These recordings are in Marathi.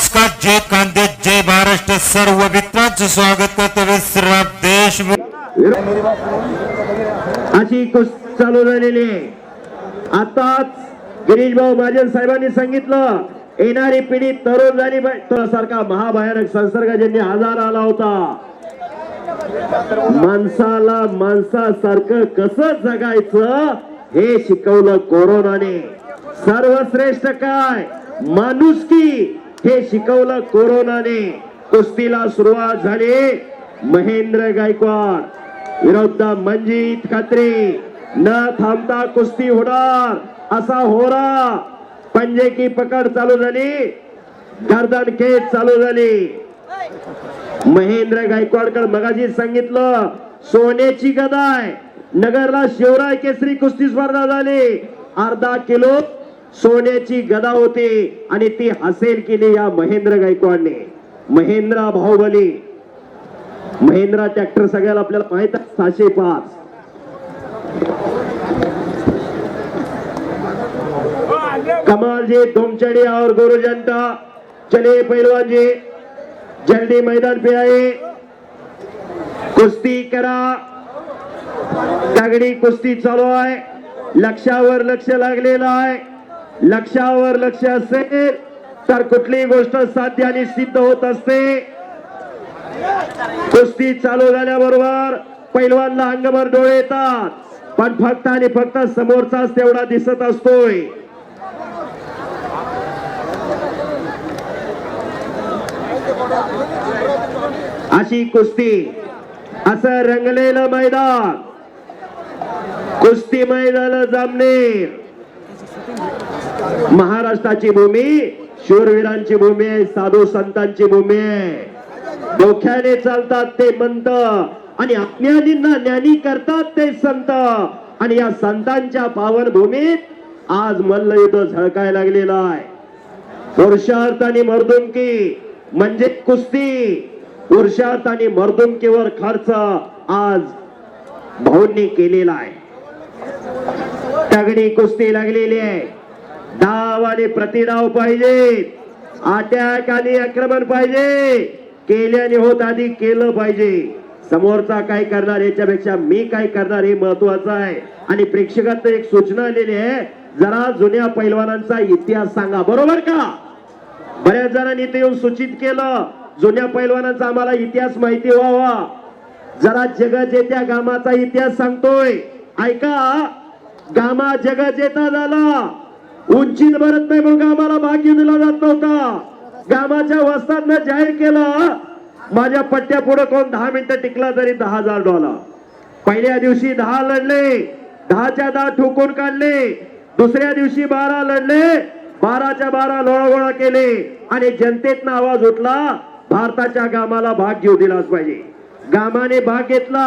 नमस्कार जय कांदे जय महाराष्ट्र. सर्व मित्रांचं स्वागत करतो विश्राम देश अशी कुस्ती चालू झालेली आहे. आताच गिरीश भाऊ महाजन साहेबांनी सांगितलं येणारी पिढी तरुण झाली सारखा महाभयानक संसर्गजन्य आजार आला होता. माणसाला माणसासारखं कसं जगायचं हे शिकवलं कोरोनाने. सर्वश्रेष्ठ काय? माणुसकी. हे शिकवलं कोरोनाने. कुस्तीला सुरुवात झाली. महेंद्र गायकवाड विरुद्ध मंजित खात्री. न थांबता कुस्ती होणार. असा होरा. पंजे की पकड चालू झाली. गर्दन खेच चालू झाली. महेंद्र गायकवाडकर मगाशी सांगितलं सोन्याची गदाय. नगरला शिवराय केसरी कुस्ती स्पर्धा झाली. अर्धा किलो सोन्याची गदा होती आणि ती हासेल केली या महेंद्र गायकवाडने. महेंद्र बाहुबली महेंद्रा ट्रॅक्टर सगळ्याला आपल्याला माहीत आहे सहाशे पाच. कमाल जी धुमचड़ी और गुरु जनता चले पहलवान जी जल्दी मैदान पे आए. कुस्ती करा. दगडी कुस्ती चालू आहे. लक्षावर लक्ष लागलेलं आहे. लक्षावर लक्ष असेल तर कुठलीही गोष्ट साध्य आणि सिद्ध होत असते. कुस्ती चालू झाल्याबरोबर पैलवानला अंगभर डोळे येतात. पण फक्त आणि फक्त समोरचाच तेवढा दिसत असतोय. अशी कुस्ती असं रंगलेलं मैदान कुस्ती मैदान जामनेर. महाराष्ट्राची भूमी शूरवीरांची भूमी आहे साधू संतांची भूमी आहे. डोक्याने चालतात ते मंत आणि अज्ञानींना ज्ञानी करतात ते संत. आणि या संतांच्या पावन भूमीत आज मल्लयुद्ध झळकाय लागलेला आहे. पुरुषार्थ आणि मर्दुमकी म्हणजे कुस्ती. पुरुषार्थ आणि मर्दुमकीवर खर्च आज भाऊंनी केलेला आहे. तगडी कुस्ती लागलेली आहे. डाव आणि प्रतिडाव पाहिजे. अटॅक आणि आक्रमण पाहिजे. केल्याने होत आधी केलं पाहिजे. समोरचा काय करणार याच्यापेक्षा मी काय करणार हे महत्वाचं आहे. आणि प्रेक्षकात एक सूचना आलेली आहे. जरा जुन्या पैलवानांचा इतिहास सांगा. बरोबर का? बऱ्याच जणांनी ते येऊन सूचित केलं. जुन्या पैलवानांचा आम्हाला इतिहास माहिती व्हावा. जरा जगजेत्या गामाचा इतिहास सांगतोय. ऐका. गामा जगजेता झाला. उंचीत भरत नाही मग गामाला भाग्य दिला जात नव्हता. गामाच्या वस्तांना जाहीर केलं माझ्या पट्ट्या पुढे कोण दहा मिनिटं टिकला तरी दहा हजार डॉलर पहिल्या दिवशी दहा लढले दहाच्या दहा ठोकून काढले. दुसऱ्या दिवशी बारा लढले बाराच्या बारा लोळागोळा केले आणि जनतेतनं आवाज उठला भारताच्या गामाला भाग घेऊ दिलाच पाहिजे. गामाने भाग घेतला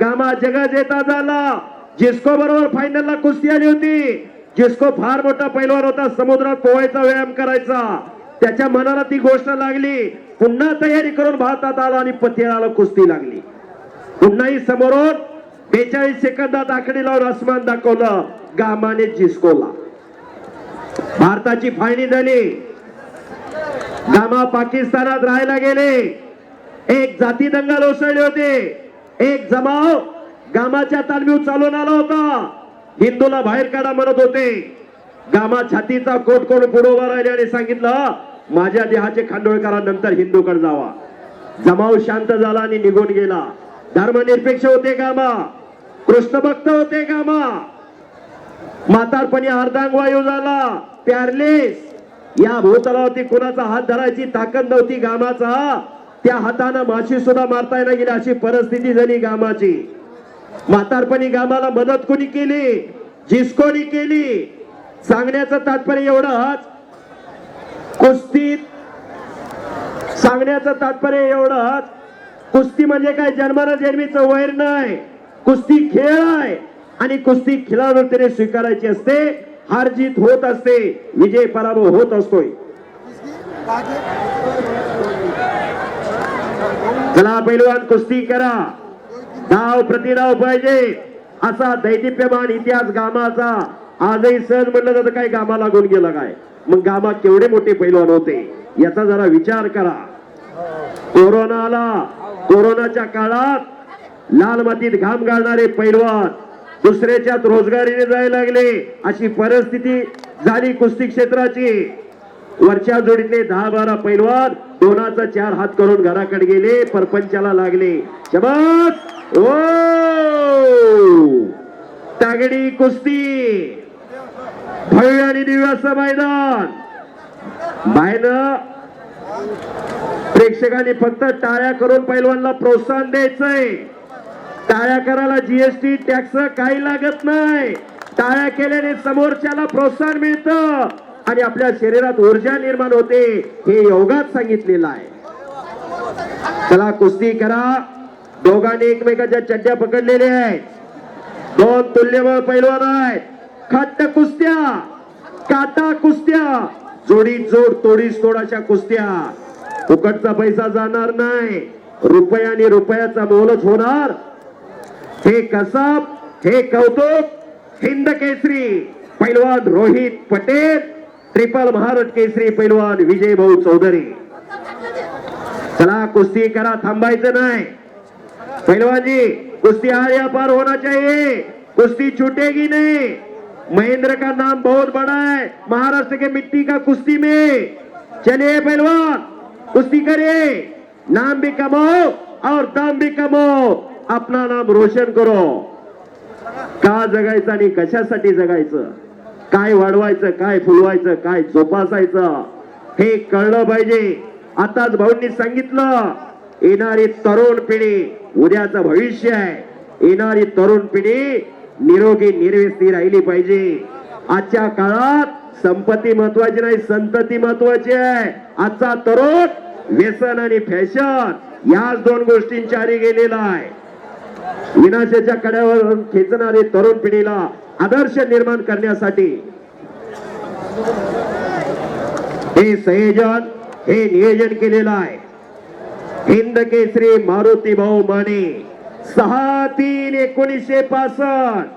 गामा जगत जेता झाला. जिस्को बरोबर फायनलला कुस्ती आली होती. जिस्को फार मोठा पैलवान होता समुद्रात पोहायचा व्यायाम करायचा त्याच्या मनाला ती गोष्ट लागली पुन्हा तयारी करून भारतात आला आणि पथ्याला कुस्ती लागली. पुन्हाही समोरून बेचाळीस सेकंदात आकडे लावून आसमान दाखवलं गामाने जिस्कोला. भारताची फाळणी झाली. गामा पाकिस्तानात राहायला गेले. एक जाती दंगल उसळले होते. एक जमाव गामाच्या तालमीव चालून आला होता. हिंदूला बाहेर काढा म्हणत होते. गामा छातीचा कोट कोट पुढे उभा राहिले आणि सांगितलं माझ्या देहाचे खांडोळ हिंदूकडे जावा. जमाव शांत झाला आणि निघून गेला. धर्मनिरपेक्ष होते गामा. कृष्ण भक्त होते गामा. म्हातारपणी अर्धांग वायू झाला. प्यारलेस या भूतलावरती कुणाचा हात धरायची ताकद नव्हती गामाचा. त्या हातानं माशी सुद्धा मारता येणार गेली अशी परिस्थिती झाली गामाची. म्हातारपणी गामाला मदत कोणी केली? जिस्कोनी केली? सांगण्याचं तात्पर्य एवढंच. कुस्तीत सांगण्याचं तात्पर्य एवढंच. कुस्ती म्हणजे काय? जन्माला जन्मीचं वैर नाही. कुस्ती खेळ आहे. आणि कुस्ती खिलाडूने स्वीकारायची असते. हार जीत होत असते. विजय पराभव होत असतोय. चला पैलवान कुस्ती करा. धाव प्रतिधाव पाहिजे. असा दैदिप्यमान इतिहास गामाचा आजही सहज म्हणलं जातं काय गामा लागून गेला काय? मग गामा केवढे मोठे पैलवान होते? याचा जरा विचार करा. कोरोना आला. कोरोनाच्या काळात लाल मातीत घाम घालणारे पैलवान दुसऱ्याच्यात रोजगारीने जायला लागले. अशी परिस्थिती झाली कुस्ती क्षेत्राची. वरच्या जोडीतले दहा बारा पैलवान दोनाचा चार हात करून घराकडे गेले परपंचाला लागले. शबास! ओ! तागडी कुस्ती. भव्य आणि दिव्य मैदान. बाहेर प्रेक्षकांनी फक्त टाळ्या करून पैलवानला प्रोत्साहन द्यायचंय. टाळ्या करायला जीएसटी टॅक्स काही लागत नाही. टाळ्या केल्याने समोरच्याला प्रोत्साहन मिळतं. आणि आपल्या शरीरात ऊर्जा निर्माण होते. हे योगात सांगितलेलं आहे. चला कुस्ती करा. दोघांनी एकमेकाच्या चड्ड्या पकडलेल्या आहेत. दोन तुल्यबळ पैलवान आहेत. खट्ट कुस्त्या काटा कुस्त्या जोडी जोड तोडीस तोडाच्या कुस्त्या. फुकटचा पैसा जाणार नाही. रुपयाने रुपयाचा मोलच होणार. हे कसब हे कौतुक हिंद केसरी पैलवान रोहित पटेल ट्रिपल महाराष्ट्र केसरी पैलवान विजय भाऊ चौधरी. चला कुस्ती करा थांबायचं नाही. पहलवान जी कुश्ती हार या पार होना चाहिए। कुश्ती छूटेगी नहीं। महेंद्र का नाम बहुत बड़ा है। महाराष्ट्र के मिट्टी का कुश्ती में। चलिए पहलवान कुश्ती करिए। नाम भी कमाओ और दाम भी कमाओ। अपना नाम रोशन करो। का जगायचं आणि कशासाठी जगायचं? काय वाढवायचं काय फुलवायचं काय जोपासायचं? हे कळलं पाहिजे. आताच भाऊंनी सांगितलं येणारी तरुण पिढी उद्याचं भविष्य आहे. येणारी तरुण पिढी निरोगी निर्वेस्ती राहिली पाहिजे. आजच्या काळात संपत्ती महत्वाची नाही संतती महत्वाची आहे. आजचा तरुण व्यसन आणि फॅशन याच दोन गोष्टींच्या आरी गेलेला आहे. विनाशाच्या कड्यावर खेचणारे तरुण पिढीला आदर्श निर्माण करण्यासाठी हे संयोजन हे नियोजन केलेलं आहे. हिंद केसरी मारुती भाऊ माने सहा तीन एकोणीसशे पासष्ट.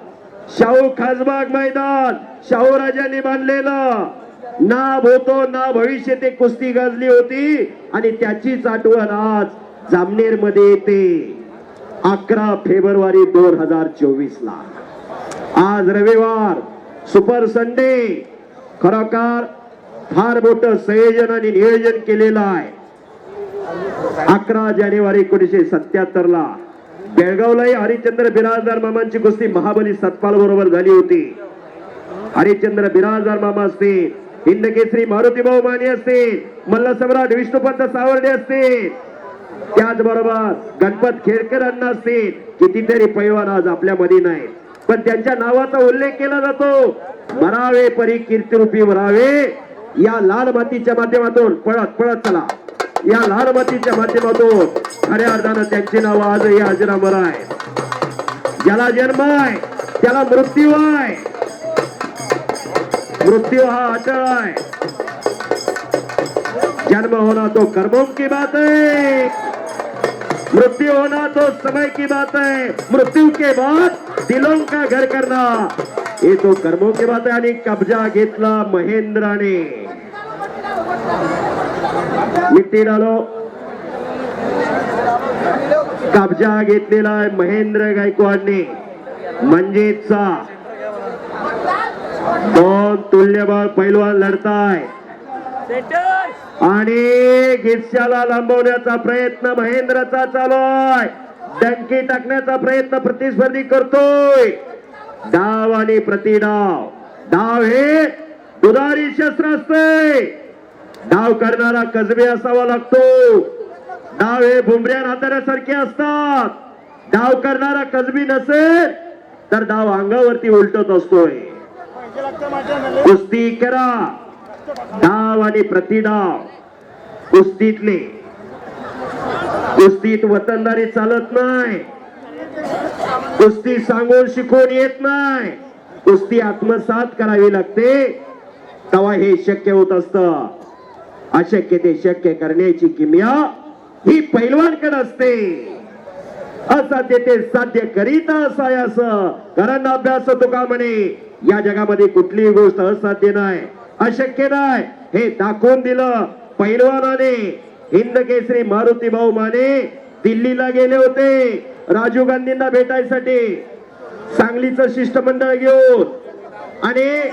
शाहू खासबाग मैदान शाहू राजांनी बांधलेलं. ना होतो ना भविष्य ते कुस्ती गाजली होती आणि त्याचीच आठवण आज जामनेरमध्ये येते. अकरा फेब्रुवारी दोन हजार चोवीस ला आज रविवार सुपर संडे. खरोखर फार मोठं संयोजन आणि नियोजन केलेलं आहे. अकरा जानेवारी एकोणीसशे सत्याहत्तर ला बेळगावलाही हरिश्चंद्र बिराजदार मामांची कुस्ती महाबली सतपाल बरोबर झाली होती. हरिश्चंद्र बिराजदार मामा असतील हिंद केसरी मारुती भाऊ माने असतील मल्लसम्राट विष्णुपंत सावर्डे असतील. त्याचबरोबर गणपत खेडकर अण्णा असतील कितीतरी पैवान आज आपल्यामध्ये नाही पण त्यांच्या नावाचा उल्लेख केला जातो. मरावे परी कीर्तिरूपी मरावे या लाल मातीच्या माध्यमातून पळत पळत चला. या लाल मातीच्या माध्यमातून खऱ्या अर्थानं त्यांची नावं आजही अजरामर आहे ज्याला जन्म आहे, त्याला मृत्यू आहे. मृत्यू हा अटळ आहे. जन्म होना तो कर्मों की बात है मृत्यु होना तो समय की बात है मृत्यु के बाद दिलों का घर करना हे तो कर्मों की बात आणि कब्जा घेतला महेंद्राने. मिट्टी कब्जा घेतलेला आहे महेंद्र गायकवाडने. म्हणजेचा दोन तुल्यबळ पैलवान लढताय. आणि गिरशाला लांबवण्याचा प्रयत्न महेंद्रचा चालू आहे डंकी टाकण्याचा प्रयत्न प्रतिस्पर्धी करतोय. डाव आणि प्रतिडाव. डाव हे दुधारी शस्त्र असते नाव करणारा कसबे असावा लागतो. नाव हे भुमऱ्या राहणाऱ्यासारखे असतात. डाव करणारा कसबी नसेल तर डाव अंगावरती उलटत असतोय. कुस्ती करा. डाव आणि प्रतिडाव कुस्तीतले. कुस्तीत वतनदारी चालत नाही. कुस्ती सांगून शिकून येत नाही. कुस्ती आत्मसात करावी लागते. तेव्हा हे शक्य होत असतं. अशक्य ते शक्य करण्याची किमया ही पैलवानकडे असते. असाध्य ते साध्य करीत असायास कारण अभ्यास तुका म्हणे? या जगामध्ये कुठलीही गोष्ट असाध्य नाही अशक्य नाही. हे दाखवून दिलं पैलवानाने. हिंद केसरी मारुती भाऊ माने दिल्लीला गेले होते. राजीव गांधींना भेटायसाठी. सांगलीचं शिष्टमंडळ घेऊन आणि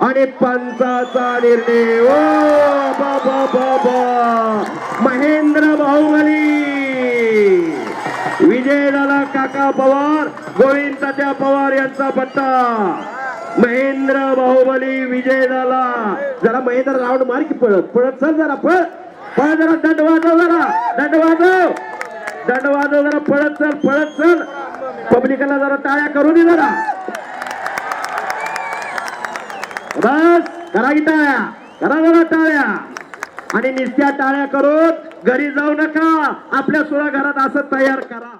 आणि पंचाचा निर्णय. ओ बाबा बाबा महेंद्र बाहुबली. विजयदादा काका पवार गोविंद तात्या पवार यांचा पत्ता. महेंद्र बाहुबली विजयदाला जरा महेंद्र राऊंड मार की पळत. पळत चल जरा पळ. पळ जरा दंड वाजव जरा. दंड वाजव. दंड वाजव जरा पळत चल पळत चल. पब्लिकला जरा टाळ्या करू दे जरा. बस करा की टाळ्या करा बघा टाळ्या. आणि निस्त्या टाळ्या करून घरी जाऊ नका. आपल्या सोळा घरात असं तयार करा.